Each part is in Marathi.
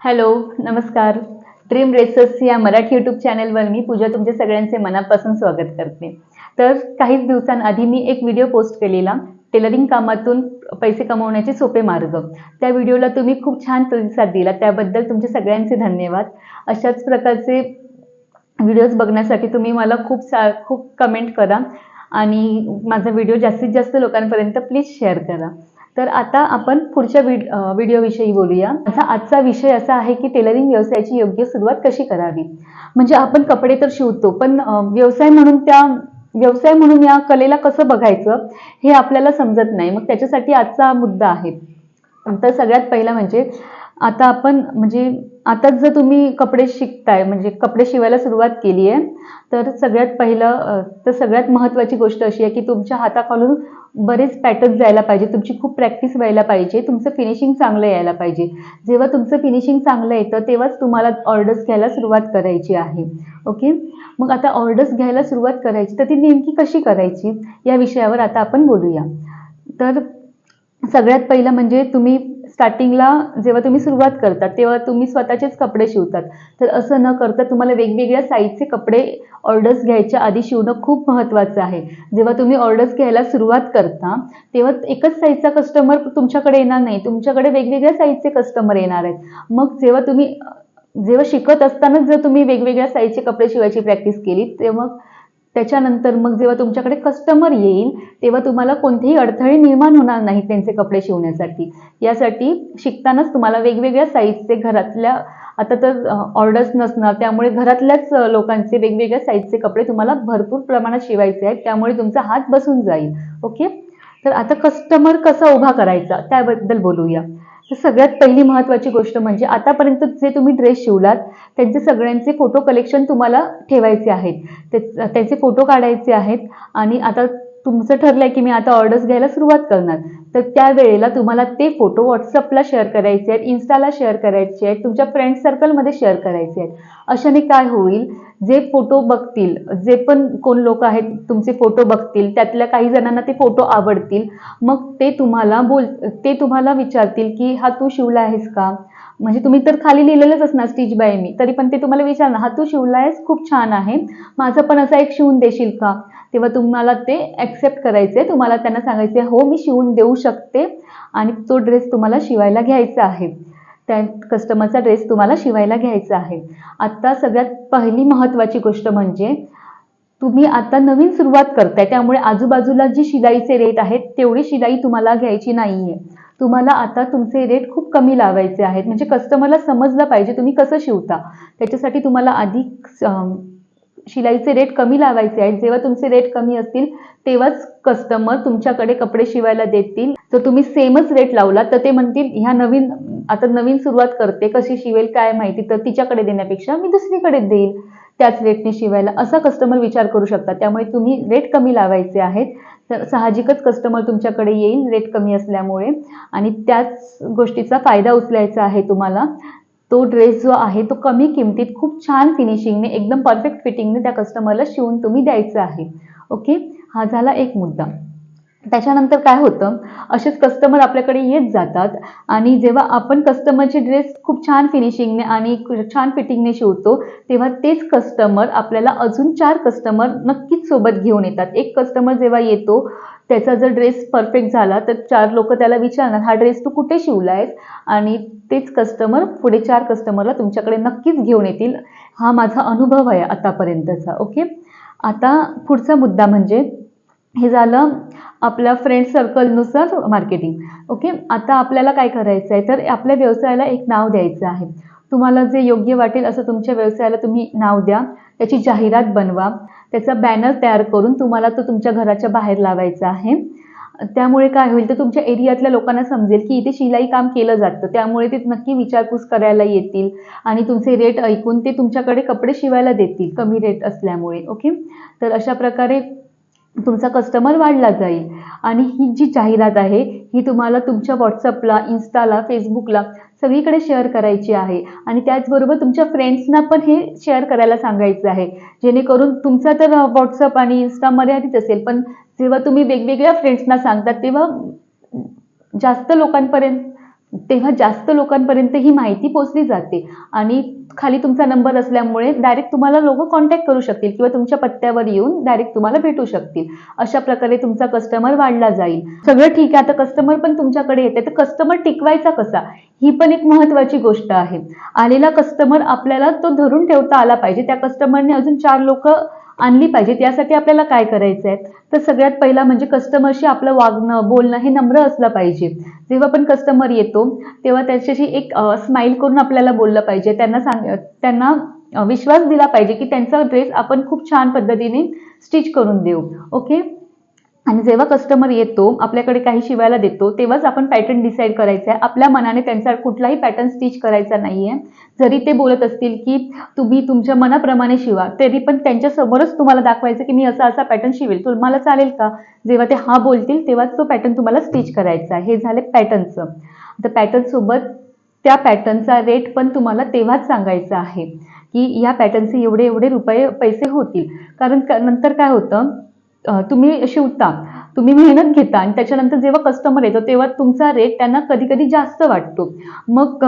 हॅलो नमस्कार. ड्रीम रेसर्स या मराठी यूट्यूब चॅनलवर मी पूजा तुमचे सगळ्यांचे मनापासून स्वागत करते. तर काहीच दिवसांआधी मी एक व्हिडिओ पोस्ट केलेला टेलरिंग कामातून पैसे कमवण्याचे सोपे मार्ग. त्या व्हिडिओला तुम्ही खूप छान प्रतिसाद दिला त्याबद्दल तुमचे सगळ्यांचे धन्यवाद. अशाच प्रकारचे व्हिडिओज बघण्यासाठी तुम्ही मला खूप सा खूप कमेंट करा आणि माझा व्हिडिओ जास्तीत जास्त लोकांपर्यंत प्लीज शेअर करा. तर आता आपण पुढच्या व्हिड व्हिडिओविषयी बोलूया. माझा आजचा विषय असा आहे की टेलरिंग व्यवसायाची योग्य सुरुवात कशी करावी? म्हणजे आपण कपडे तर शिवतो पण व्यवसाय म्हणून त्या व्यवसाय म्हणून या कलेला कसं बघायचं हे आपल्याला समजत नाही. मग त्याच्यासाठी आजचा मुद्दा आहे. तर सगळ्यात पहिला म्हणजे आता आपण म्हणजे आताच जर तुम्ही कपडे शिकताय म्हणजे कपडे शिवायला सुरुवात केली आहे तर सगळ्यात पहिलं तर सगळ्यात महत्त्वाची गोष्ट अशी आहे की तुमच्या हाताखालून बरेच पॅटर्न जायला पाहिजे. तुमची खूप प्रॅक्टिस व्हायला पाहिजे. तुमचं फिनिशिंग चांगलं यायला पाहिजे. जेव्हा तुमचं फिनिशिंग चांगलं येतं तेव्हाच तुम्हाला ऑर्डर्स घ्यायला सुरुवात करायची आहे. ओके मग आता ऑर्डर्स घ्यायला सुरुवात करायची तर ती नेमकी कशी करायची? या विषयावर आता आपण बोलूया. तर सगळ्यात पहिलं म्हणजे तुम्ही स्टार्टिंगला जेव्हा तुम्ही सुरुवात करता तेव्हा तुम्ही स्वतःचेच कपडे शिवतात. तर असं न करता तुम्हाला वेगवेगळ्या साईजचे कपडे ऑर्डर्स घ्यायच्या आधी शिवणं खूप महत्त्वाचं आहे. जेव्हा तुम्ही ऑर्डर्स घ्यायला सुरुवात करता तेव्हा एकच साईजचा कस्टमर तुमच्याकडे येणार नाही. तुमच्याकडे वेगवेगळ्या साईजचे कस्टमर येणार आहेत. मग जेव्हा तुम्ही जेव्हा शिकत असतानाच जर तुम्ही वेगवेगळ्या साईजचे कपडे शिवायची प्रॅक्टिस केली तेव्हा त्याच्यानंतर मग जेव्हा तुमच्याकडे कस्टमर येईल तेव्हा तुम्हाला कोणतेही अडथळे निर्माण होणार नाहीत त्यांचे कपडे शिवण्यासाठी. यासाठी शिकतानाच तुम्हाला वेगवेगळ्या साईजचे घरातल्या आता तर ऑर्डर्स नसणार त्यामुळे घरातल्याच लोकांचे वेगवेगळ्या साईजचे कपडे तुम्हाला भरपूर प्रमाणात शिवायचे आहेत त्यामुळे तुमचा हात बसून जाईल. ओके? तर आता कस्टमर कसा उभा करायचा त्याबद्दल बोलूया. तर सगळ्यात पहिली महत्त्वाची गोष्ट म्हणजे आतापर्यंत जे तुम्ही ड्रेस शिवलात त्यांचे सगळ्यांचे फोटो कलेक्शन तुम्हाला ठेवायचे आहेत. ते- त्यांचे फोटो काढायचे आहेत. आणि आता तुमचं ठरलंय की मी आता ऑर्डर्स घ्यायला सुरुवात करणार. तर त्या वेळेला तुम्हाला ते फोटो व्हॉट्सअपला शेअर करायचे आहेत इन्स्टाला शेअर करायचे आहेत तुमच्या फ्रेंड सर्कलमध्ये शेअर करायचे आहेत. अशाने काय होईल? जे फोटो बघतील जे पण कोण लोक आहेत तुमचे फोटो बघतील त्यातल्या काही जणांना ते फोटो आवडतील. मग ते तुम्हाला बोल ते तुम्हाला विचारतील की हा तू शिवला आहेस का? म्हणजे तुम्ही तर खाली लिहिलेलंच असणार स्टिच बाय मी तरी पण ते तुम्हाला विचारणार हा तू शिवला आहेस? खूप छान आहे. माझं पण असा एक शिवून देशील का? तेव्हा तुम्हाला ते ॲक्सेप्ट करायचे तुम्हाला त्यांना सांगायचे हो मी शिवून देऊ शकते. आणि तो ड्रेस तुम्हाला शिवायला घ्यायचा आहे. त्या कस्टमरचा ड्रेस तुम्हाला शिवायला घ्यायचा आहे. आत्ता सगळ्यात पहिली महत्त्वाची गोष्ट म्हणजे तुम्ही आता नवीन सुरुवात करताय. त्यामुळे आजूबाजूला जी शिलाईचे रेट आहेत तेवढी शिलाई तुम्हाला घ्यायची नाहीये. तुम्हाला आता तुमचे रेट खूप कमी लावायचे आहेत. म्हणजे कस्टमरला समजलं पाहिजे तुम्ही कसं शिवता. त्याच्यासाठी तुम्हाला आधी शिलाईचे रेट कमी लावायचे आहेत. जेव्हा तुमचे रेट कमी असतील तेव्हाच कस्टमर तुमच्याकडे कपडे शिवायला देतील. जर तुम्ही सेमच रेट लावला तर ते म्हणतील ह्या नवीन आता नवीन सुरुवात करते. कशी शिवेल काय माहिती? तर तिच्याकडे देण्यापेक्षा मी दुसरीकडे देईल. त्याच रेटने शिवायला. असा कस्टमर विचार करू शकता त्यामुळे तुम्ही रेट कमी लावायचे आहेत. साहजिकच कस्टमर तुमच्याकडे येईल रेट कमी असल्यामुळे. आणि त्याच गोष्टीचा फायदा उचलायचा आहे तुम्हाला. तो ड्रेस जो आहे तो कमी किमतीत खूप छान फिनिशिंगने एकदम परफेक्ट फिटिंगने त्या कस्टमरला शिवून तुम्ही द्यायचं आहे. ओके हा झाला एक मुद्दा. त्याच्यानंतर काय होतं? असेच कस्टमर आपल्याकडे येत जातात आणि जेव्हा आपण कस्टमरचे ड्रेस खूप छान फिनिशिंगने आणि छान फिटिंगने शिवतो तेव्हा तेच कस्टमर आपल्याला अजून चार कस्टमर नक्कीच सोबत घेऊन येतात. एक कस्टमर जेव्हा येतो त्याचा जर ड्रेस परफेक्ट झाला तर चार लोक त्याला विचारणार हा ड्रेस तू कुठे शिवला आहेस आणि तेच कस्टमर पुढे चार कस्टमरला तुमच्याकडे नक्कीच घेऊन येतील. हा माझा अनुभव आहे आतापर्यंतचा ओके आता पुढचा मुद्दा म्हणजे हे झालं आपल्या फ्रेंड सर्कलनुसार मार्केटिंग ओके आता आपल्याला काय करायचं आहे? तर आपल्या व्यवसायाला एक नाव द्यायचं आहे. तुम्हाला जे योग्य वाटेल असं तुमच्या व्यवसायाला तुम्ही नाव द्या. त्याची जाहिरात बनवा. त्याचा बॅनर तयार करून तुम्हाला तो तुमच्या घराच्या बाहेर लावायचा आहे. त्यामुळे काय होईल? तर तुमच्या एरियातल्या लोकांना समजेल की इथे शिलाई काम केलं जातं. त्यामुळे ते नक्की विचारपूस करायला येतील आणि तुमचे रेट ऐकून ते तुमच्याकडे कपडे शिवायला देतील. कमी रेट असल्यामुळे. ओके तर अशा प्रकारे तुमचा कस्टमर वाढला जाईल. आणि ही जी जाहिरात आहे ही तुम्हाला तुमच्या व्हॉट्सअपला इन्स्टाला फेसबुकला सगळीकडे शेअर करायची आहे. आणि त्याचबरोबर तुमच्या फ्रेंड्सना पण हे शेअर करायला सांगायचं आहे. जेणेकरून तुमचा तर व्हॉट्सअप आणि इन्स्टा मर्यादित असेल पण जेव्हा तुम्ही वेगवेगळ्या फ्रेंड्सना सांगतात तेव्हा जास्त लोकांपर्यंत तेव्हा जास्त लोकांपर्यंत ही माहिती पोचली जाते. आणि खाली तुमचा नंबर असल्यामुळे डायरेक्ट तुम्हाला लोक कॉन्टॅक्ट करू शकतील किंवा तुमच्या पत्त्यावर येऊन डायरेक्ट तुम्हाला भेटू शकतील. अशा प्रकारे तुमचा कस्टमर वाढला जाईल. सगळं ठीक आहे. आता कस्टमर पण तुमच्याकडे येते. तर कस्टमर टिकवायचा कसा? ही पण एक महत्वाची गोष्ट आहे. आलेला कस्टमर आपल्याला तो धरून ठेवता आला पाहिजे. त्या कस्टमरने अजून चार लोक आणली पाहिजे. त्यासाठी आपल्याला काय करायचं आहे तर सगळ्यात पहिला म्हणजे कस्टमरशी आपलं वागणं बोलणं हे नम्र असलं पाहिजे. जेव्हा पण कस्टमर येतो तेव्हा त्याच्याशी एक स्माईल करून आपल्याला बोललं पाहिजे. त्यांना सांग त्यांना विश्वास दिला पाहिजे की त्यांचा ड्रेस आपण खूप छान पद्धतीने स्टिच करून देऊ. ओके आणि जेव्हा कस्टमर येतो आपल्याकडे काही शिवायला देतो तेव्हाच आपण पॅटर्न डिसाईड करायचा आहे. आपल्या मनाने त्यांचा कुठलाही पॅटर्न स्टिच करायचा नाही आहे जरी ते बोलत असतील की तुम्ही तुमच्या मनाप्रमाणे शिवा. तरी पण त्यांच्यासमोरच तुम्हाला दाखवायचं की मी असा असा पॅटर्न शिवेल. तुम्हाला चालेल का? जेव्हा ते हा बोलतील तेव्हाच तो पॅटर्न तुम्हाला स्टिच करायचा आहे. हे झाले पॅटर्नचं आता पॅटर्नसोबत त्या पॅटर्नचा रेट पण तुम्हाला तेव्हाच सांगायचा आहे की या पॅटर्नचे एवढे एवढे रुपये पैसे होतील. कारण नंतर काय होतं? तुम्ही शिवता तुम्ही मेहनत घेता आणि त्याच्यानंतर जेव्हा कस्टमर येतो तेव्हा तुमचा रेट त्यांना कधी कधी जास्त वाटतो. मग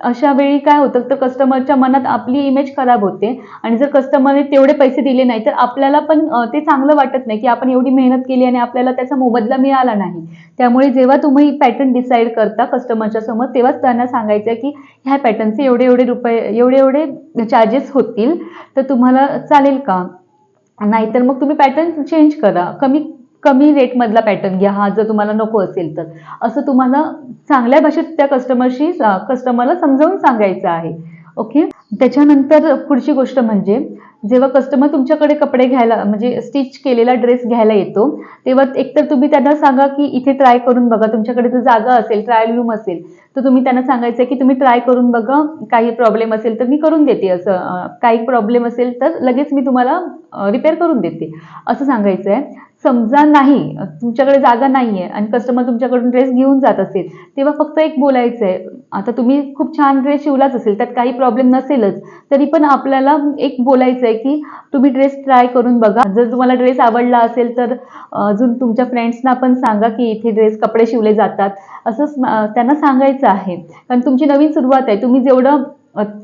अशा वेळी काय होतं तर कस्टमरच्या मनात आपली इमेज खराब होते आणि जर कस्टमरने तेवढे पैसे दिले नाही तर आपल्याला पण ते चांगलं वाटत नाही की आपण एवढी मेहनत केली आणि आपल्याला त्याचा मोबदला मिळाला नाही. त्यामुळे जेव्हा तुम्ही पॅटर्न डिसाईड करता कस्टमरच्या समोर तेव्हाच त्यांना सांगायचं की ह्या पॅटर्नचे एवढे एवढे रुपये एवढे एवढे चार्जेस होतील तर तुम्हाला चालेल का? नाहीतर मग तुम्ही पॅटर्न चेंज करा. कमी कमी रेटमधला पॅटर्न घ्या. हा जर तुम्हाला नको असेल तर. असं तुम्हाला चांगल्या भाषेत त्या कस्टमरशी कस्टमरला समजावून सांगायचं आहे. ओके त्याच्यानंतर पुढची गोष्ट म्हणजे जेव्हा कस्टमर तुमच्याकडे कपडे घ्यायला म्हणजे स्टिच केलेला ड्रेस घ्यायला येतो तेव्हा एकतर तुम्ही त्यांना सांगा की इथे ट्राय करून बघा तुमच्याकडे जर जागा असेल ट्रायल रूम असेल तर तुम्ही त्यांना सांगायचं की तुम्ही ट्राय करून बघा काही प्रॉब्लेम असेल तर मी करून देते असं काही प्रॉब्लेम असेल तर लगेच मी तुम्हाला रिपेअर करून देते. असं सांगायचं आहे समजा नाही तुमच्याकडे जागा नाही आहे आणि कस्टमर तुमच्याकडून ड्रेस घेऊन जात असेल तेव्हा फक्त एक बोलायचं आहे आता तुम्ही खूप छान ड्रेस शिवलाच असेल त्यात काही प्रॉब्लेम नसेलच. तरी पण आपल्याला एक बोलायचं आहे की तुम्ही ड्रेस ट्राय करून बघा. जर तुम्हाला ड्रेस आवडला असेल तर अजून तुमच्या फ्रेंड्सना पण सांगा की इथे ड्रेस कपडे शिवले जातात. असं त्यांना सांगायचं आहे. कारण तुमची नवीन सुरुवात आहे. तुम्ही जेवढं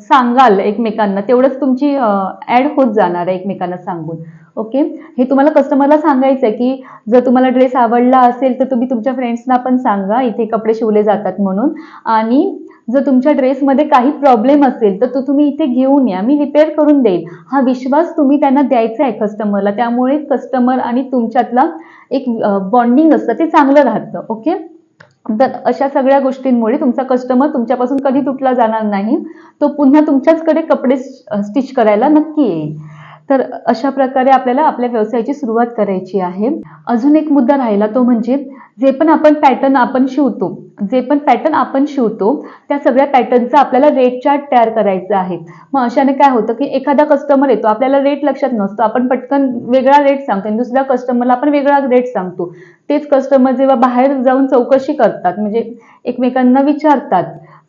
सांगाल एकमेकांना तेवढंच तुमची ॲड होत जाणार आहे एकमेकांना सांगून. ओके हे तुम्हाला कस्टमरला सांगायचं आहे की जर तुम्हाला ड्रेस आवडला असेल तर तुम्ही तुमच्या फ्रेंड्सना पण सांगा. इथे कपडे शिवले जातात म्हणून. आणि जर तुमच्या ड्रेसमध्ये काही प्रॉब्लेम असेल तर तो तुम्ही इथे घेऊन या. मी रिपेअर करून देईल हा विश्वास तुम्ही त्यांना द्यायचा आहे कस्टमरला त्यामुळे कस्टमर आणि तुमच्यातला एक बॉन्डिंग असतं ते चांगलं राहतं. ओके तर अशा सगळ्या गोष्टींमुळे तुमचा कस्टमर तुमच्यापासून कधी तुटला जाणार नाही. तो पुन्हा तुमच्याचकडे कपडे स्टिच करायला नक्की येईल. तर अशा प्रकारे आपल्याला आपल्या व्यवसायाची सुरुवात करायची आहे. अजून एक मुद्दा राहिला तो म्हणजे जे पण आपण पॅटर्न आपण शिवतो जे पण पॅटर्न आपण शिवतो त्या सगळ्या पॅटर्नचा आपल्याला रेट चार्ट तयार करायचा आहे. मग अशाने काय होतं की एखादा कस्टमर येतो आपल्याला रेट लक्षात नसतो आपण पटकन वेगळा रेट सांगतो आणि दुसऱ्या कस्टमरला आपण वेगळा रेट सांगतो. तेच कस्टमर जेव्हा बाहेर जाऊन चौकशी करतात म्हणजे एकमेकांना विचारतात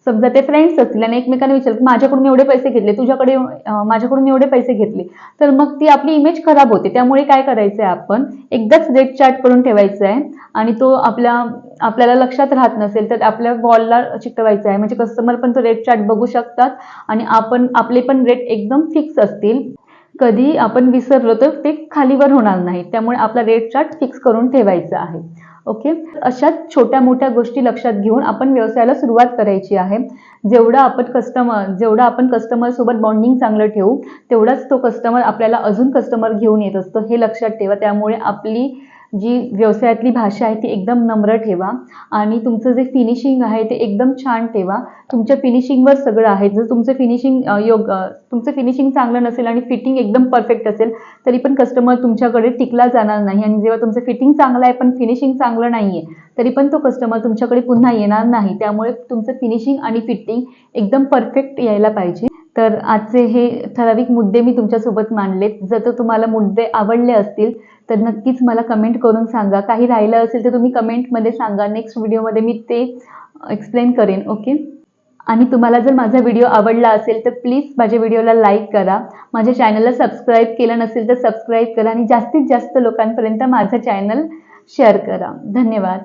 समजा ते फ्रेंड्स असतील आणि एकमेकांना विचारलं माझ्याकडून एवढे पैसे घेतले तुझ्याकडे माझ्याकडून एवढे पैसे घेतले. तर मग ती आपली इमेज खराब होते. त्यामुळे काय करायचं आहे आपण? एकदाच रेट चार्ट करून ठेवायचा आहे आणि तो आपल्या आपल्याला लक्षात राहत नसेल तर आपल्या वॉलला चिकटवायचा आहे. म्हणजे कस्टमर पण तो रेट चार्ट बघू शकतात आणि आपण आपले पण रेट एकदम फिक्स असतील. कधी आपण विसरलो तर ते खालीवर होणार नाही त्यामुळे आपला रेट चार्ट फिक्स करून ठेवायचा आहे. ओके अशा छोट्या मोठ्या गोष्टी लक्षात घेऊन आपण व्यवसायाला सुरुवात करायची आहे. जेवढं आपण कस्टमर जेवढं आपण कस्टमर सोबत बॉन्डिंग चांगलं ठेवू तेवढाच तो कस्टमर आपल्याला अजून कस्टमर घेऊन येत असतो हे लक्षात ठेवा. त्यामुळे आपली जी व्यवसायातली भाषा आहे ती एकदम नम्र ठेवा. आणि तुमचं जे फिनिशिंग आहे ते एकदम छान ठेवा. तुमच्या फिनिशिंगवर सगळं आहे. जर तुमचं फिनिशिंग योग तुमचं फिनिशिंग चांगलं नसेल आणि फिटिंग एकदम परफेक्ट असेल तरी पण कस्टमर तुमच्याकडे टिकला जाणार नाही. आणि जेव्हा तुमचं फिटिंग चांगलं आहे पण फिनिशिंग चांगलं नाही आहे तरी पण तो कस्टमर तुमच्याकडे पुन्हा येणार नाही. त्यामुळे तुमचं फिनिशिंग आणि फिटिंग एकदम परफेक्ट यायला पाहिजे. तर आजचे हे ठराविक मुद्दे मी तुमच्यासोबत मांडलेत. जर तर तुम्हाला मुद्दे आवडले असतील तर नक्कीच मला कमेंट करून सांगा. काही राहिलं असेल तर तुम्ही कमेंटमध्ये सांगा. नेक्स्ट व्हिडिओमध्ये मी ते एक्सप्लेन करेन ओके आणि तुम्हाला जर माझा व्हिडिओ आवडला असेल तर प्लीज माझ्या व्हिडिओला लाईक करा. माझ्या चॅनलला सबस्क्राईब केलं नसेल तर सबस्क्राईब करा आणि जास्तीत जास्त लोकांपर्यंत माझं चॅनल शेअर करा. धन्यवाद.